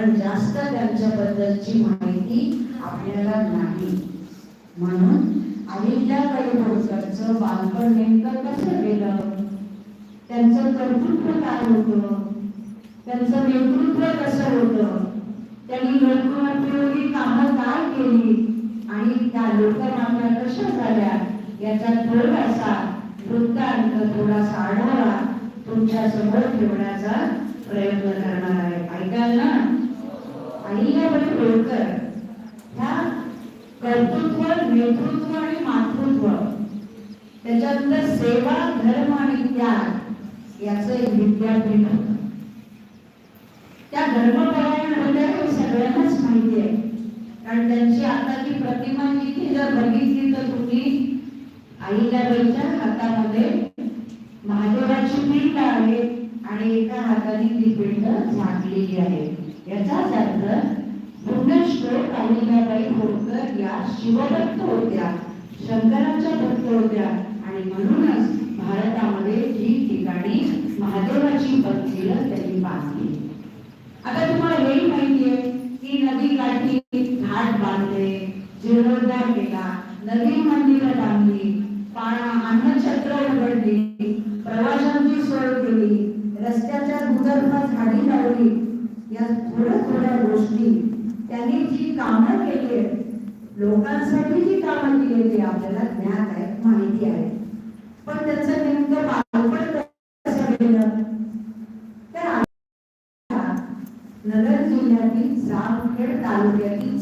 कारण जास्त त्यांच्याबद्दलची माहिती आपल्याला नाही. म्हणून अहिल्याबाई होळकरचं बालपण नेमकं कसं गेलं? त्यांचं कर्तृत्व काय होतं? त्यांचं नेतृत्व कसं होतं? त्यांनी लोकोपयोगी कामं काय केली? आणि त्या लोकमान्य कशा झाल्या? याचा थोडासा वृत्तांत थोडासा आढावा तुमच्यासमोर ठेवण्याचा प्रयत्न करणार आहे. ऐकाल ना? अहिल्याबाई होळकर ह्या कर्तृत्व नेतृत्व आणि मातृत्व त्याच्यानंतर सेवा धर्म आणि त्याग याच एक विद्यापीठ होत. त्या धर्मपरायण होत्या हे सगळ्यांनाच माहिती आहे. कारण त्यांची आताची प्रतिमा जिथे जर बघितली तर तुम्ही अहिल्याबाईच्या हातामध्ये महादेवाची पिंड आहे आणि एका हाताने ती पिंड झाकलेली आहे. याचाच अर्थ भुवनेश्वर अहिल्याबाई होळकर या शिवभक्त होत्या शंकराच्या भक्त होत्या आणि म्हणूनच भारतामध्ये ठिकठिकाणी महादेवाची मंदिरं त्यांनी बांधली. आता तुम्हाला हेही माहितीये की नदी काठी घाट बांधले जीर्णोद्धार केला नदी मंदिर बांधली पाणा अन्नछत्र उघडली प्रवाशांची सोय केली रस्त्याच्या दुतर्फा झाडी लावली थोड्या थोड्या गोष्टी. त्यांनी जी कामं केली आहेत, लोकांसाठी जी कामं केली ती आपल्याला ज्ञात आहे माहिती आहे. पण त्याचं नेमकं बालपण कसं गेलं? तर नगर जिल्ह्यातील जामखेड तालुक्यातील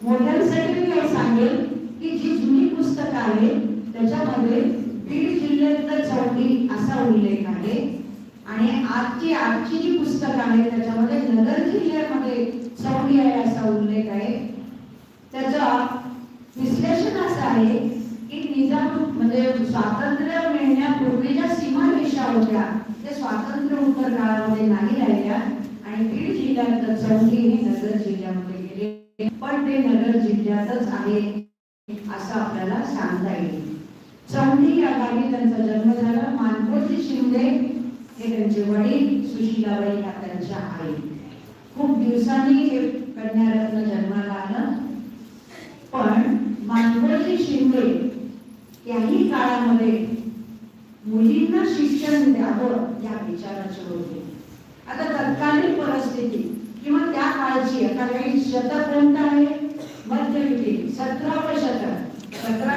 मोठ्यांसाठी मी सांगेल की जी जुनी पुस्तक आहे त्याच्यामध्ये बीड जिल्ह्यातलं चौकी असा उल्लेख आहे. आणि आजची आजची जी पुस्तकं आहेत त्याच्यामध्ये नगर जिल्ह्यामध्ये चौकी आहे असा उल्लेख आहे. त्याचा विश्लेषण असं आहे की निजाम म्हणजे स्वातंत्र्य मिळण्यापूर्वी ज्या सीमारेषा होत्या ते स्वातंत्र्य उत्तर काळामध्ये नाही राहिल्या आणि बीड जिल्ह्यात चौकी हे नगर जिल्ह्यामध्ये गेले. पण ते नगर जिल्ह्यातच आहे असं आपल्याला सांगता येईल. चौंडी या गावी त्यांचा जन्म झाला. मानकोजी शिंदे हे त्यांचे वडील सुशीलाबाई ह्या त्यांच्या आई. खूप दिवसांनी हे कन्यारत्न जन्माला आलं. पण मानकोजी शिंदे याही काळामध्ये मुलींना शिक्षण द्यावं या विचाराचे होते. आता तत्कालीन परिस्थिती किंवा त्या काळची आता काही शतक कोणतं आहे मध्ययुगीन सतरावं शतक सतरा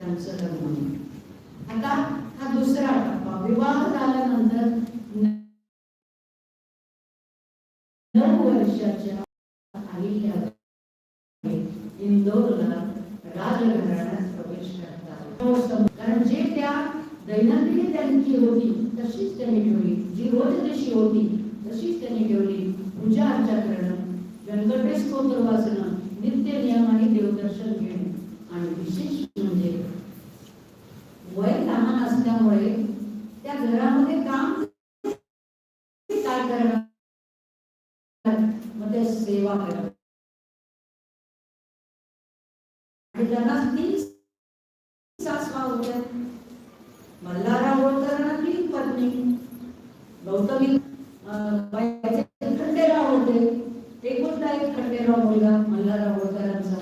त्यांचं लग्न. आता हा दुसरा टप्पा. विवाह झाल्यानंतर नऊ वर्षाच्या अहिल्याबाई इंदोरला राजघराण्यात प्रवेश करतात. कारण जे त्या दैनंदिनी त्यांची होती तशीच त्यांनी ठेवली. जी रोज जशी होती तशीच त्यांनी ठेवली. पूजा अर्चा करणं व्यंकटेश स्तोत्र वाचणं नित्य नियमाने देवदर्शन घेणे आणि विशेष म्हणजे वय लहान असल्यामुळे त्या घरामध्ये काम काय करणार मग ते सेवा करणार आणि त्यांना तीन सासवा होत्या मल्हारा होळकरांना तीन पत्नी. गौतमी खंडेराव होते ते कोणता एक खंडेराव मुलगा? मल्हारा होळकरांचा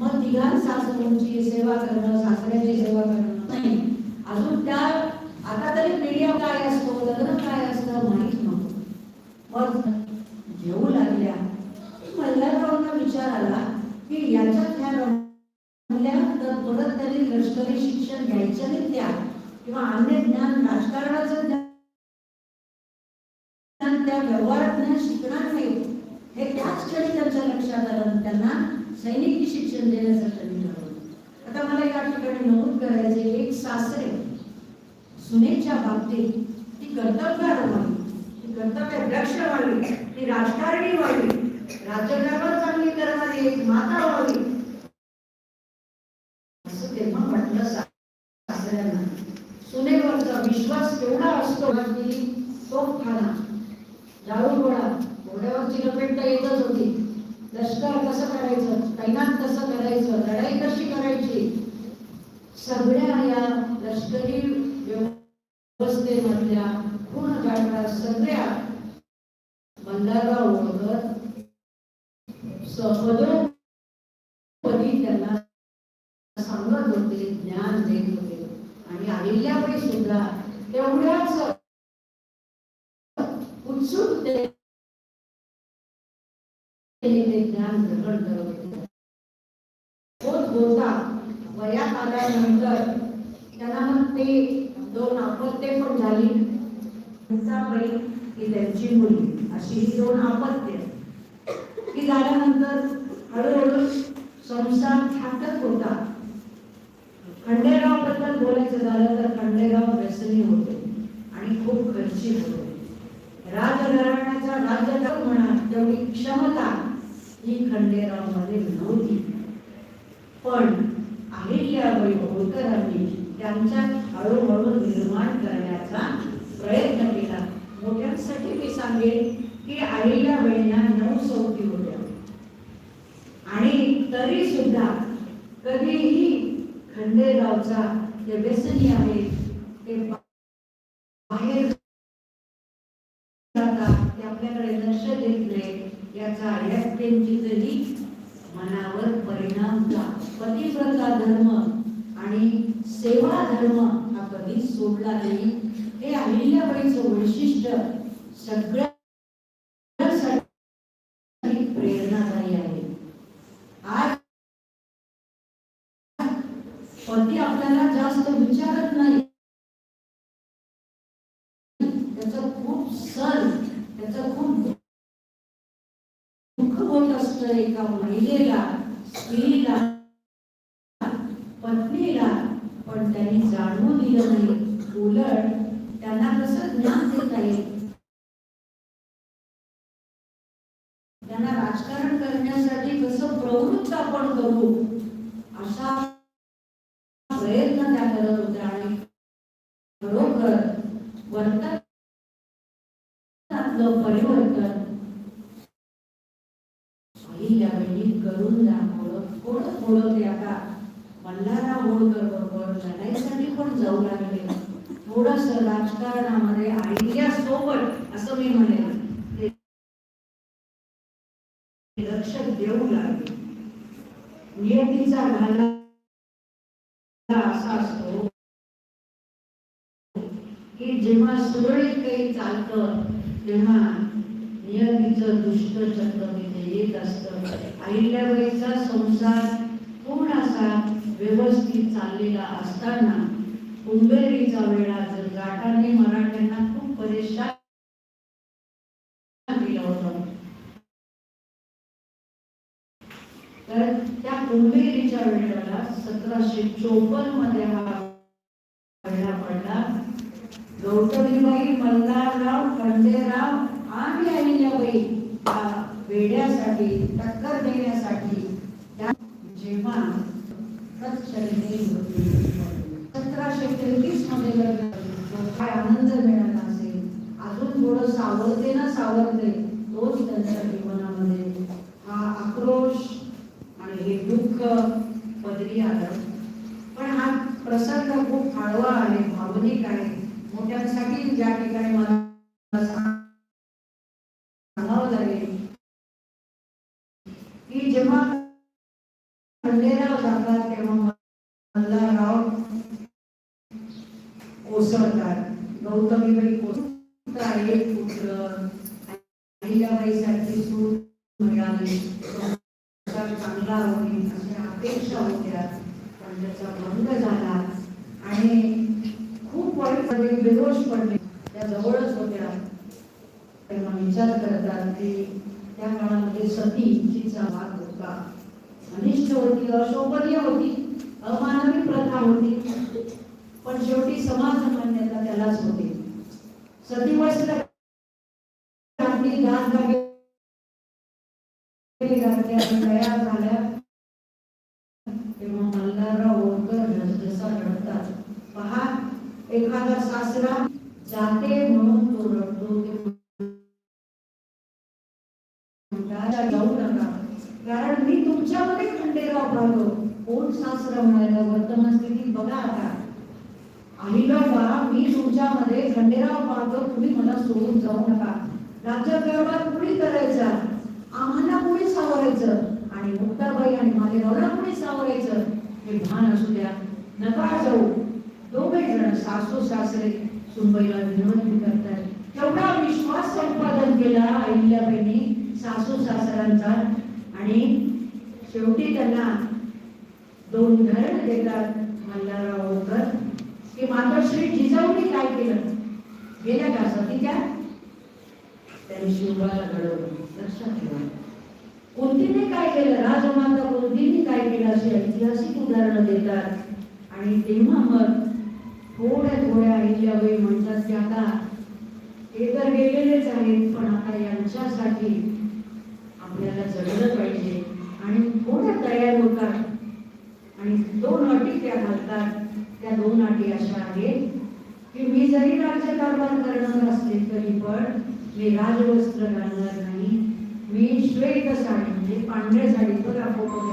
मग तिघा सासूची सेवा करणं सासऱ्याची सेवा करणं. नाही. अजून त्या आता तरी मीडिया काय असतो लग्न काय असतं माहीत नव्हतं. मग सामान्य ज्ञान राजकारणाचं ज्ञान त्या व्यवहारात शिकणार नाही. हे त्याच क्षणी त्यांच्या लक्षात आलं त्यांना सैनिकी शिक्षण देण्यासाठी ठरवलं. आता मला या ठिकाणी नमूद करायचे एक सासरे सुनेच्या बाबतीत ती कर्तव्यार व्हावी ती कर्तव्य दक्ष व्हावी ती राजकारणी व्हावी राजकारणावर चांगली करणारी एक माता व्हावी विश्वास केवढा असतो की तो खाना जाळून गोळा घोड्यावरची लपेटता येतच होती. लष्कर कसं करायचं? तैनात कसं करायचं? लढाई कशी करायची? सगळ्या या लष्करी व्यवस्थेमधल्या पूर्ण जाणणाऱ्या सगळ्या मल्हारराव होळकर पदोपदी त्यांना सांगत होते ज्ञान देत होते. आणि अहिल्याबाई सुद्धा तेवढ्याच उत्सुक ज्ञान ग्रहण करत होत. होता वयात आल्यानंतर त्यांना मग ते दोन अपत्ये पण झाली. मुक्ताबाई ही त्यांची मुलगी अशी ही दोन अपत्य ती झाल्यानंतर हळूहळू संसार थाटत होता. खंडेरावबद्दल बोलायचं झालं तर खंडेराव व्यसनी होते आणि खूप खर्ची होते. राजघराण्याचा राज्य म्हणा तेवढी क्षमता ही खंडेरावमध्ये नव्हती. पण अहिल्याबाई होळकरांनी त्यांच्यात हळूहळू निर्माण करण्याचा प्रयत्न केला. मोठ्यांसाठी मी सांगेन की अहिल्याबाईंना नऊ सौती होत्या. आणि तरी सुद्धा कधीही खंडेरावचा जे व्यसनी आहे ते बाहेर ते आपल्याकडे लक्ष देत नाही याचा व्यक्तींची तरी मनावर परिणाम झाला. पतिव्रता धर्म आणि सेवा धर्म हा कधी सोडला नाही. हे अहिल्याबाईचं वैशिष्ट्य सगळ्या प्रेरणादायी आहे आज पती आपल्याला जास्त विचारत नाही त्याचं खूप सण त्याचं खूप दुःख होत एका महिलेला स्त्रीला पत्नीला पण त्यांनी जाणवू दिलं नाही. उलट त्यांना कसं ज्ञान देता येईल त्यांना राजकारण करण्यासाठी कसं प्रवृत्त आपण करू असा प्रयत्न त्या करत होत्या आणि खरोखर वर्तनातलं परिवर्तन अहिल्याबाईंनी करून दाखवलं थोडं थोडं ते आता मल्हारराव होळकर बरोबर लढाईसाठी पण जाऊ लागले. थोडस राजकारणामध्ये आयडिया सोबत असं मी म्हणेन. लक्ष देऊ लागले. नियतीचा घाला असा असतो की जेव्हा सुरळीत काही चालतं तेव्हा नियतीचं दुष्ट चक्र तिथे येत असतं. अहिल्याबाईचा संसार असा व्यवस्थित चाललेला असताना कुंभेरीचा वेळा जर गाठाने मराठ्यांना खूप परेशान दिलं होतं. तर त्या कुंभेरीच्या वेळेला सतराशे चोपन्नमध्ये हा वेळा पडला. गौतमीबाई मल्हारराव खंडेराव आणि अहिल्याबाई या वेड्यासाठी टक्कर देण्यासाठी त्या जेव्हा तत्क्षणी सतराशे तेहतीसमध्ये काय आनंद मिळाला असेल अजून थोडं सावरते ना सावरते तोच त्यांच्या जीवनामध्ये हा आक्रोश आणि हे दुःख पदरी आलं पण हा प्रसंग खूप हळवा आहे भावनिक आहे. मोठ्यांसाठी ज्या ठिकाणी मला सांगावं लागेल की जेव्हा खंडेराव जातात तेव्हा मल्हारराव कोसळतात गौतमीबाई कोसळतात एक पुत्र अहिल्याबाईसारखी सूट मिळाली संसार चांगला होईल अशा अपेक्षा होत्या पण त्याचा भंग झाला आणि खूप वाईट झाले बेरोष पडले त्या जवळच होत्या तेव्हा विचार करतात की त्या काळामध्ये सती सतीचा भाग होता अनिष्ट होती अशोभनीय होती अमानवी प्रथा होती पण शेवटी समाज मान्यता त्यालाच होते सती वस्त्र घातली तयार झाल्या तेव्हा मल्हारराव होळकर जसजसा रडतात पहा एखादा सासरा जाते म्हणून तो रडतो जाऊ नका. कारण मी तुमच्यामध्ये खंडेराव पाहतो कोण सासरा म्हणायला वर्तमान स्थितीत बघा आता. अहिल्याबा मी तुमच्यामध्ये खंडेराव पाहतो तुम्ही मला सोडून जाऊ नका. राज्यकारभार कुणी करायचा? आम्हाला कुणी सावरायचं? आणि मुक्ताबाई आणि माझे नवरा कुणी सावरायचं? हे भान असू द्या. नका जाऊ. दोघे जण सासू सासरे सुनबाईला विनंती करतात तेवढा विश्वास संपादन केला अहिल्याबाईंनी सासू सासऱ्यांचा. आणि शेवटी त्यांना दोन धरण देतात मल्हारराव होकर की मातोश्री जिजाऊनी काय केलं? गेल्या का सतीच्या त्यांनी शिवबाला घडवलं. लक्षात ठेवा. कुंतीने काय केलं? राजमाता कुंतीने काय केलं? अशी ऐतिहासिक उदाहरणं देतात. आणि तेव्हा मग थोड्या थोड्या अहिल्याबाई म्हणतात की आता हे तर गेलेलेच आहेत पण आता यांच्यासाठी आपल्याला जगलं पाहिजे. आणि थोड्या तयार होतात. आणि दोन अटी त्या घालतात. त्या दोन अटी अशा आहेत की मी जरी राज्यकारभार करणार असले तरी पण मी राजवस्त्र घालणार नाही. मी श्वेत साडी म्हणजे पांढऱ्या साडी बघा फोटो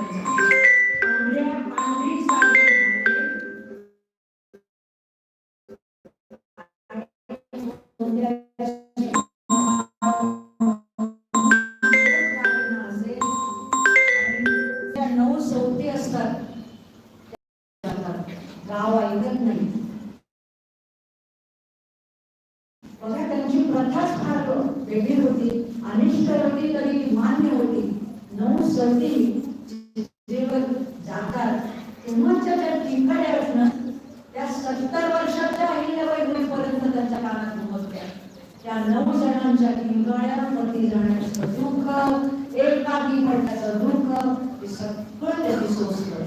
जणांच्या किंकाळ्या जाण्याचं दुःख एकाकी पडण्याचं दुःख हे सगळं त्यांनी सोसलं.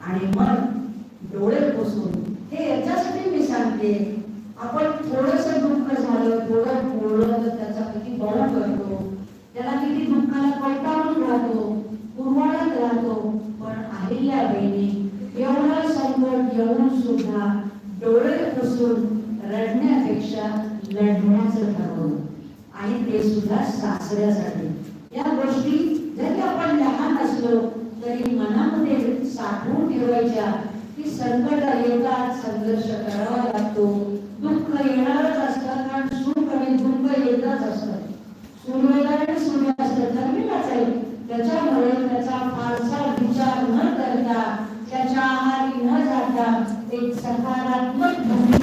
आणि मग डोळे पुसून हे याच्यासाठी मी सांगते आपण थोडस दुःख झालं थोडं बोललं तर त्याचा किती बळ करतो त्याला किती दुःखाला कंटाळून राहतो कुरवाळत राहतो पण अहिल्याबाईंनी एवढं संकट येऊन सुद्धा डोळे पुसून रडण्यापेक्षा लढण्याचं ठरवलं आणि ते सुद्धा सासऱ्यासाठी या गोष्टी जरी आपण लहान असलो तरी मनामध्ये साठवून ठेवायच्या की संकट येतात संघर्ष करावा लागतो दुःख येणारच असतं कारण सुख आणि दुःख येतच असतं सूर्योदय सूर्यास्त ठरलेलाच आहे. त्याच्यामुळे त्याचा फारसा विचार न करता त्याच्या आहारी न जाता एक सकारात्मक भूमिका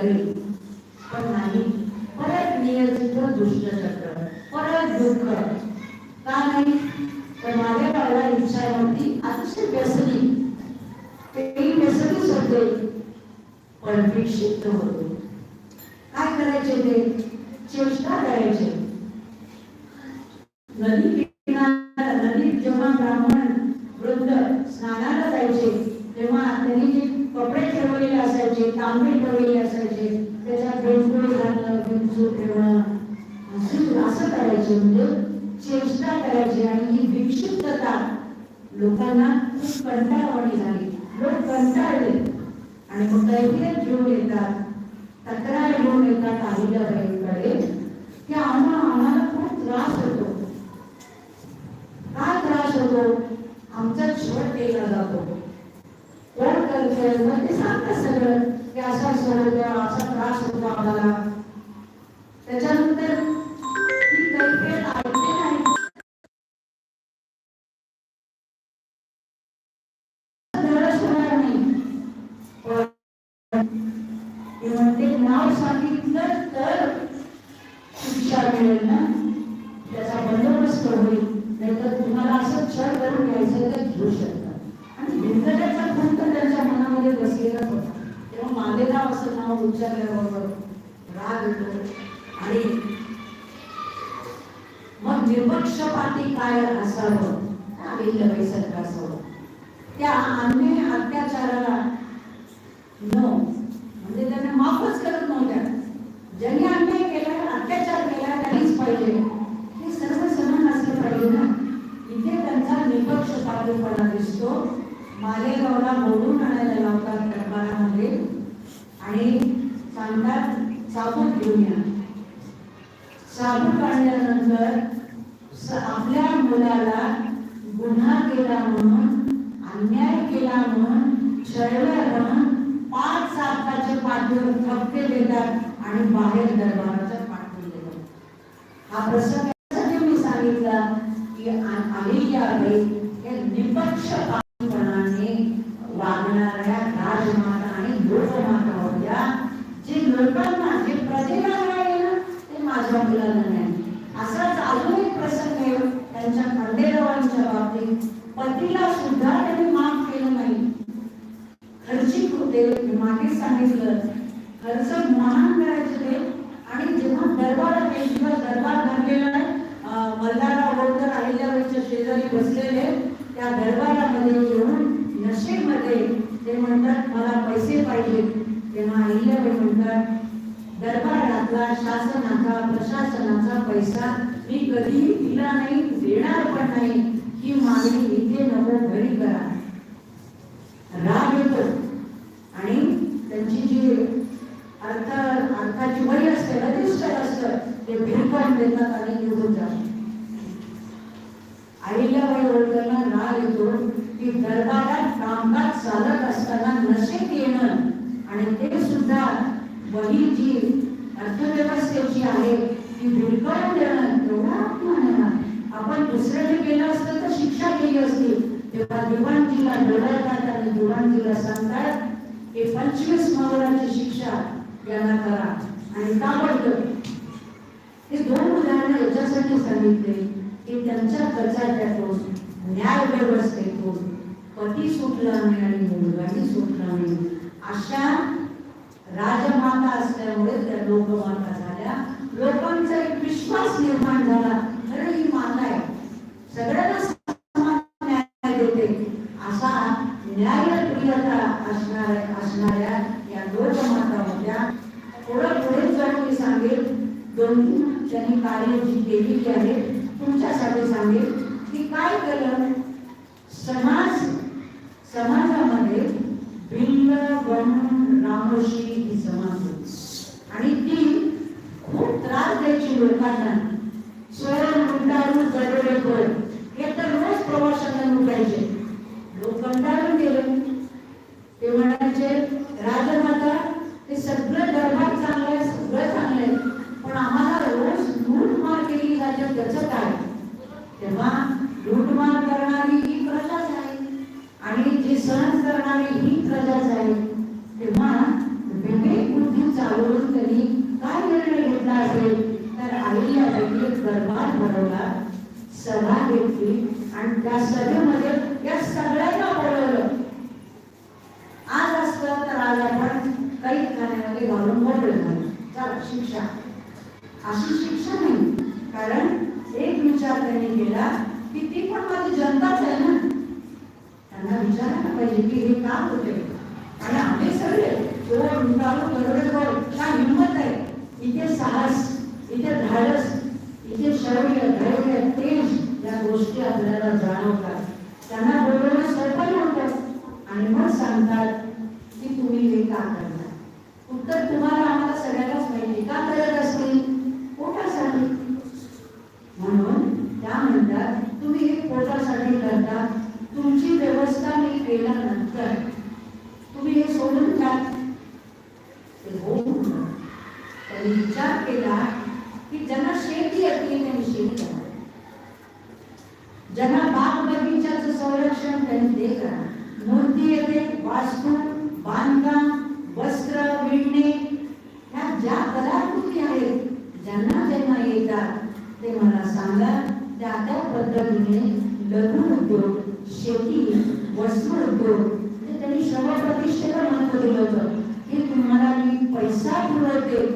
அவர்கள் आणि मग कैफियत घेऊन येतात तक्रार घेऊन येतात अहिल्याबाईंकडे की आम्हा आम्हाला खूप त्रास होतो. काय त्रास होतो? आमचा छोट केला जातो. कोण करतोय म्हणजे सांगतात सगळं. की असा असं असा त्रास होतो आम्हाला. नाव उच्चारल्याबरोबर राग येतो. आणि मग निर्पक्षपाती काय असावं? आम्ही सरकार असावं त्या अन्य अत्याचाराला न म्हणजे त्यांना माफच करत नव्हत्या. ज्यांनी अन्याय केला अत्याचार केला त्यांनीच पाहिजे हे सर्व समान असलं पाहिजे ना? इथे त्यांचा निपक्षपातीपणा दिसतो. मालेगावला मोडून आणायला लावतात दरबारामध्ये. आणि सांगतात साबूत घेऊन या. साबूत काढल्यानंतर आपल्या मुलाला गुन्हा केला म्हणून अन्याय केला म्हणून छळलं म्हणून पाच साताचे पाठवून थपके देतात आणि बाहेर दरबाराच्या पाठवून देतात. हा प्रसंग यासाठी मी सांगितला की अहिल्याबाई हे निपक्षपातीपणाने वागणाऱ्या राजमाता आणि लोकमाता होत्या जे लोकांना जे प्रजेला न्याय आहे ना ते माझ्या मुलाला नाही असाच अजून एक प्रसंग आहे त्यांच्या खंडेरावांच्या बाबतीत पतीला सुद्धा त्यांनी माफ केलं नाही खर्चिक होते मी मागे सांगितलं खर्च महान करायचे ते आणि जेव्हा दरबारात एक दिवस दरबार भरलेला आहे अं, मल्हारराव होळकर अहिल्याबाईच्या शेजारी बसलेले त्या दरबारामध्ये येऊन नशेमध्ये ते म्हणतात मला पैसे पाहिजे तेव्हा अहिल्याबाई म्हणतात दरबारातला शासनाचा प्रशासनाचा पैसा मी कधीही दिला नाही देणार पण नाही ही मागणी इथे नको घरी करा राग येतो आणि त्यांची जी अर्थ अर्थाची वही असते रजिस्टर असतं ते भिरकून देतात आणि निघून जातात अहिल्याबाई होळकरला राग येतो की दरबारात कामकाज चालत असताना नशेत येणं आणि ते सुद्धा वही जी अर्थव्यवस्थेची आहे ती भिरकावून देणं तेवढा अपमान आहे ना आपण दुसऱ्याने केलं असतं तर शिक्षा केली असती तेव्हा दिवाणजीला डोळ्यातात आणि दिवाणजीला सांगतात की पंचवीस मावळाची शिक्षा यांना करा आणि ताबडतोब हे दोन उदाहरणं याच्यासाठी सांगितले की त्यांच्या कचाट्यातून न्याय व्यवस्थेतून पती सुटला नाही आणि मुलगाही सुटला नाही अशा राजमाता असल्यामुळे त्या लोकमाता झाल्या. लोकांचा एक विश्वास निर्माण झाला. खरं ही माता आहे. सगळ्यांना न्याय देते. असा न्यायप्रियता असणाऱ्या असणाऱ्या या लोकमाता होत्या थोडं पुढे जाऊन मी सांगेल दोन त्यांनी कार्य जी केलेली आहे तुमच्यासाठी सांगेल की काय केलं? समाज समाजामध्ये भिल्ल गण रामोशी ही समाज आणि ती खूप त्रास द्यायची लोकांना. स्वयं मुंडाळून जगले होय हे तर रोज प्रवाशांना लुटायचे. लोक कंटाळून गेले. ते म्हणायचे राजमाता ते सगळं दरबार चांगलं आहे सगळं चांगलं आहे पण आम्हाला रोज लूटमार केली जाते त्याचं काय? तेव्हा लूटमार करणारी ही प्रजाच आहे आणि जी सहन करणारी ही प्रजाच आहे तेव्हा विवेक बुद्धी चालवून त्यांनी काय निर्णय घेतला असेल तर अहिल्याबाईंनी एक दरबार भरवला सभा घेतली आणि त्या सभेमध्ये या सगळ्यांना बोलवलं आज असतं तर आज आपण काही खाण्यामध्ये घालून मोकळे झालो चला शिक्षा अशी शिक्षा नाही कारण एक विचार त्यांनी केला की ती पण माझी जनताच आहे ना त्यांना विचारायला पाहिजे की हे का होते आणि आम्ही सगळे जोर उंचावून गरुडध्वज काय हिंमत आहे इथे साहस इथे धाडस इथे शौर्य धैर्य तेज या गोष्टी आपल्याला जाणवतात त्यांना बोलवणं सरकारी होतं आणि मग सांगतात की तुम्ही हे का करता उत्तर तुम्हाला आम्हाला सगळ्यांनाच माहिती का करत असतील पोटासाठी म्हणून त्या म्हणतात तुम्ही हे पोटासाठी करता तुमची व्यवस्था मी केल्यानंतर तुम्ही हे सोडून द्या ते हो म्हणलं. त्यांनी विचार केला की ज्यांना शेती येते त्यांनी शेती करा ज्यांना बाग बगीच्याचं संरक्षण त्यांनी ते करा मूर्ती येते वास्तू बांधकाम वस्त्र विणणे ह्या ज्या कलाकृती आहेत ज्यांना ज्यांना येतात ते मला सांगा त्या त्या पद्धतीने लघु उद्योग शेती वस्त्र उद्योग ते त्यांनी श्रमप्रतिष्ठेला महत्त्व दिलं होतं. की तुम्हाला मी पैसा पुरवते.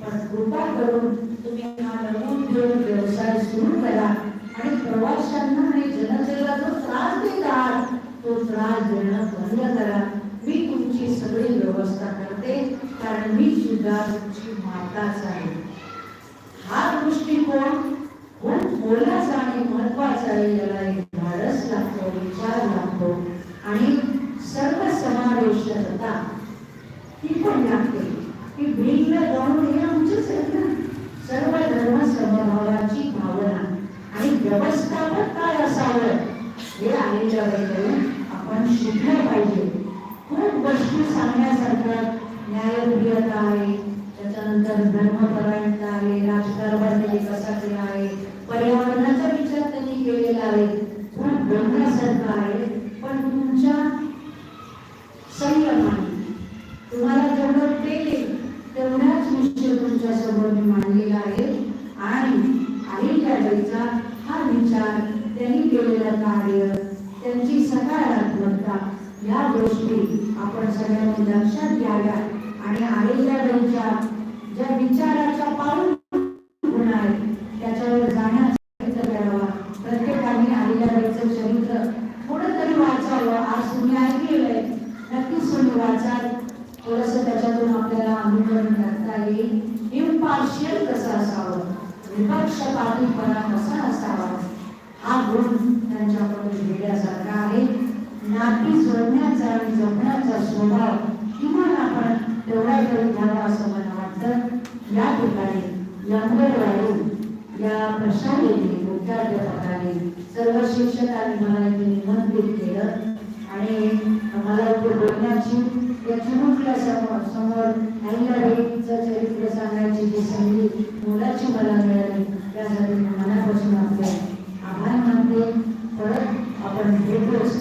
पण कृपा करून तुम्ही हा लघु उद्योग व्यवसाय सुरू करा. आणि प्रवाशांना आणि जनतेला जो त्रास देत आहात तो त्रास देणं बंद करा. मी तुमची सगळी व्यवस्था करते. कारण मी सुद्धा तुमची माताच आहे. हा दृष्टिकोन मोलाचा आणि महत्त्वाचा आहे याला एक धाडस लागतो विचार लागतो आणि सर्व समावेशकता ती पण लागते. की भिन्न जाऊन हे आमचंच आहे ना. सर्व धर्म समभावाची भावना आणि व्यवस्थापन काय असावं? हे आलेल्या वेळेकडून आपण शिकलं पाहिजे. खूप गोष्टी सांगण्यासारखं न्यायप्रियता आहे त्याच्यानंतर धर्मपरायणता आहे राजकारभार त्यांनी कसा केला आहे पर्यावरणाचा विचार त्यांनी केलेला आहे खूप बोलण्यासारखं आहे पण तुमच्या संयमाने तुम्हाला जेवढं पेलेल तेवढाच विषय तुमच्यासमोर मी मांडलेला आहे आणि आईच्या वेळेचा हा विचार त्यांनी केलेलं कार्य त्यांची सकारात्मकता या गोष्टी आपण सगळ्यांनी लक्षात घ्याव्या आणि आईच्या वेळेच्या ज्या विचाराच्या पाऊल गुण आहेत त्याच्यावर जाण्याचा प्रयत्न करावा प्रत्येकाने आईच्या वेळेचं चरित्र थोडं तरी वाचावं आज तुम्ही ऐकलेलं आहे नक्कीच तुम्ही वाचाल थोडस त्याच्यातून आपल्याला अनुकरण करता येईल. इम्पार्शियल कसं असावं? निपक्षपातीपणा कसा असावा? हा गुण त्यांच्याकडून घेण्यासारखा आहे. नाती जोडण्याचा आणि जपण्याचा स्वभाव किमान आपण तेवढा तरी घ्यावा असं मला वाटतं. या ठिकाणी अंगणवाडी या प्रशालेने मुख्याध्यापकाने सर्व शिक्षकांनी मला निमंत्रित केलं. आणि मला बोलण्याची या समोर समोर आईला चरित्र सांगायची जी संधी मुलाची मला मिळाली त्यासाठी मनापासून आपले आभार मानते. परत आपण भेटूच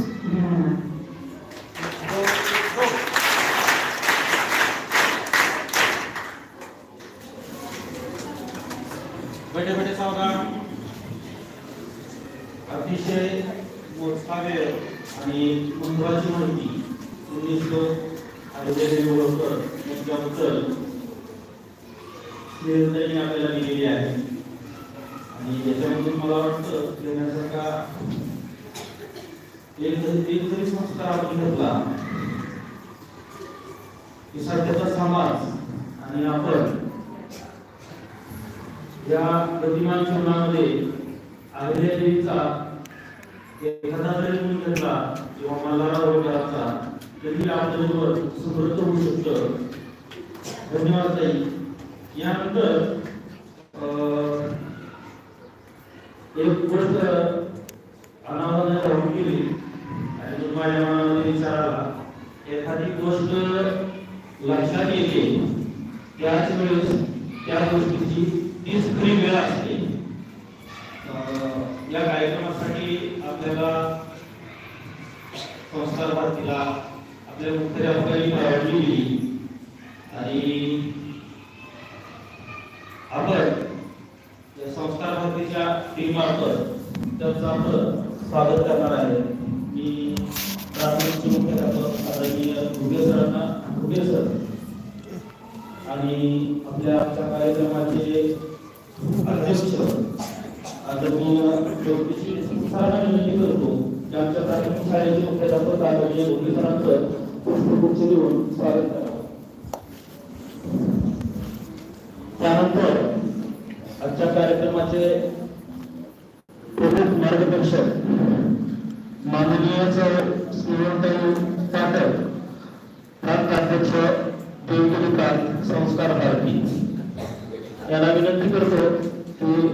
बटे बटे सावधान. अतिशय मोठा वेळ आणि महत्वाची माहिती तुम्ही निर्णय आपल्याला दिलेली आहे. आणि याच्यामधून मला वाटतं देण्यासारखा एक एक जरी संस्कार आपण घेतला की सध्याचा समाज आणि आपण या गतिमान जीवनामध्ये आलेल्या देवीचा एखादा जरी गुण घेतला किंवा मल्हारा वगैरेचा तरी आपल्याबरोबर समृद्ध होऊ शकतं? धन्यवाद ताई. यानंतर अं, एक गोष्ट अनावरणात राहून गेली आणि तो माझ्या मनामध्ये विचारला. एखादी गोष्ट लक्षात येते त्याच वेळेस त्या गोष्टीची तीच खरी वेळ असते. अं, या कार्यक्रमासाठी आपल्याला संस्कार भारतीला आपल्या मुख्याध्यापकांनी परवानगी दिली आणि आपण या संस्कार भारतीच्या टीम मार्फत त्यांचं स्वागत करणार आहे. मी प्राथमिकचे मुख्याध्यापक आदरणीय घुगे सरांना घुगे सर आणि आपल्या आजच्या कार्यक्रमाचे अध्यक्ष आदरणीय ज्योतिषी सरांना विनंती करतो. की आमच्या प्राथमिक शाळेचे मुख्याध्यापक आदरणीय घुगे सरांचं पुढचे देऊन स्वागत करावं त्यानंतर आजच्या कार्यक्रमाचे प्रमुख मार्गदर्शक माननीय सर श्रीवंताई पाठक प्रांताध्यक्ष देवगिरीकांत संस्कार भारती. यांना विनंती करतो की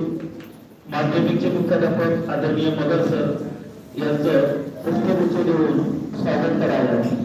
माध्यमिकचे मुख्याध्यापक आदरणीय मगर सर यांचं पुष्पगुच्छ देऊन स्वागत करावं.